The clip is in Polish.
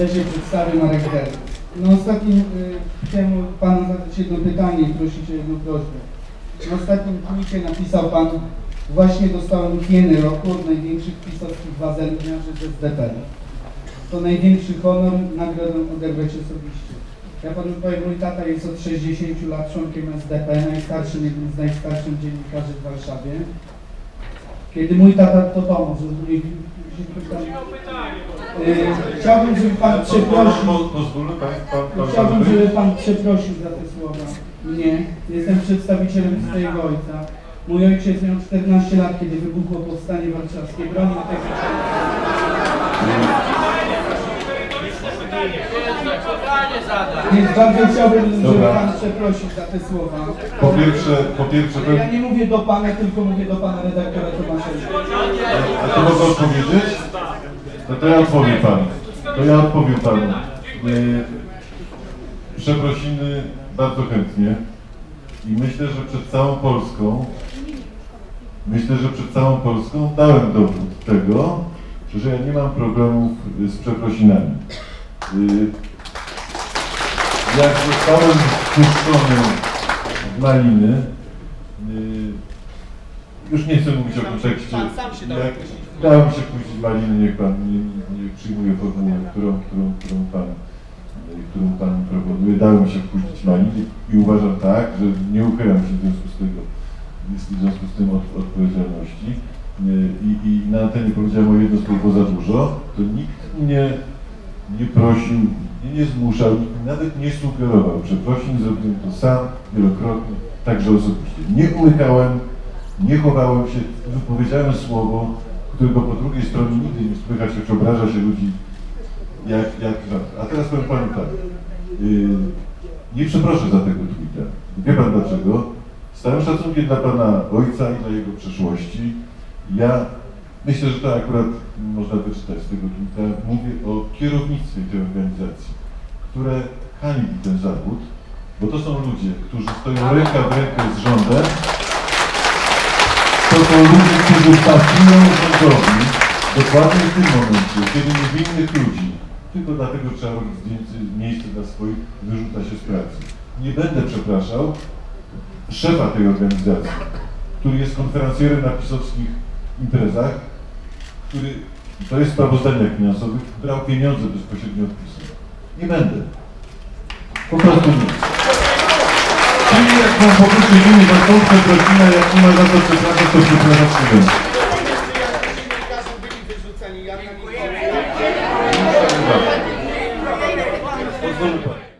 Ja się przedstawię Marek Der. No ostatnim y, chciałem Panu zadać jedno pytanie i prosić o jedną prośbę. Na ostatnim tweetie napisał Pan Właśnie dostałem hieny roku od największych pisowskich wazelniarzy z SDP. To największy honor, nagrodę odebrać osobiście. Ja Panu powiem, mój tata jest od 60 lat członkiem SDP, najstarszym, jednym z najstarszych dziennikarzy w Warszawie. Kiedy mój tata to pomógł, żeby mnie Yy, Chciałbym, żeby Pan przeprosił. Chciałbym, żeby Pan przeprosił za te słowa. Nie, jestem przedstawicielem swojego ojca. Mój ojciec miał 14 lat, kiedy wybuchło powstanie warszawskie. Bronił tego. Więc bardzo chciałbym, żeby Dobra. Pan przeprosił za te słowa. Po pierwsze, po pierwsze, Ale ja nie mówię do Pana, tylko mówię do Pana redaktora Tomaszewskiego. a to mogę odpowiedzieć? No to ja odpowiem panu. To ja odpowiem panu. E, przeprosiny bardzo chętnie i myślę, że przed całą Polską myślę, że przed całą Polską dałem dowód tego, że ja nie mam problemów z przeprosinami. E, jak zostałem wpuszczony w maliny, y, już nie chcę mówić o kontekście, Pan sam się dał jak dałem się wpuścić w maliny, niech pan nie, nie przyjmuje formułę, którą, którą, którą pan y, którą pan proponuje, dałem się wpuścić w maliny i uważam tak, że nie uchylam się w związku z tego, w związku z tym od odpowiedzialności. Y, i, i na antenie powiedziałem o jedno słowo za dużo, to nikt mnie nie prosił, nie zmuszał, nawet nie sugerował przeprosin, zrobiłem to sam wielokrotnie, także osobiście. Nie umykałem, nie chowałem się, wypowiedziałem słowo, którego po drugiej stronie nigdy nie słychać, choć obraża się ludzi jak, jak. A teraz powiem Panu tak, yy, nie przeproszę za tego tweeta. Wie Pan dlaczego? Z całym szacunkiem dla Pana Ojca i dla jego przeszłości, ja myślę, że to akurat można wyczytać z tego tweeta, mówię o kierownictwie tej organizacji, które hańbi ten zawód, bo to są ludzie, którzy stoją ręka w rękę z rządem, to są ludzie, którzy pasują rządowi dokładnie w tym momencie, kiedy niewinnych ludzi, tylko dlatego trzeba robić miejsce dla swoich, wyrzuca się z pracy. Nie będę przepraszał szefa tej organizacji, który jest konferencjerem na pisowskich imprezach, który, to jest w sprawozdaniach finansowych, brał pieniądze bezpośrednio od PiSu. Nie będę. Po prostu nie. Czyli jak mam poczucie winy za tą przeprosinę, jak nie ma za to przepraszać, to nie na nich Pozwolę pan.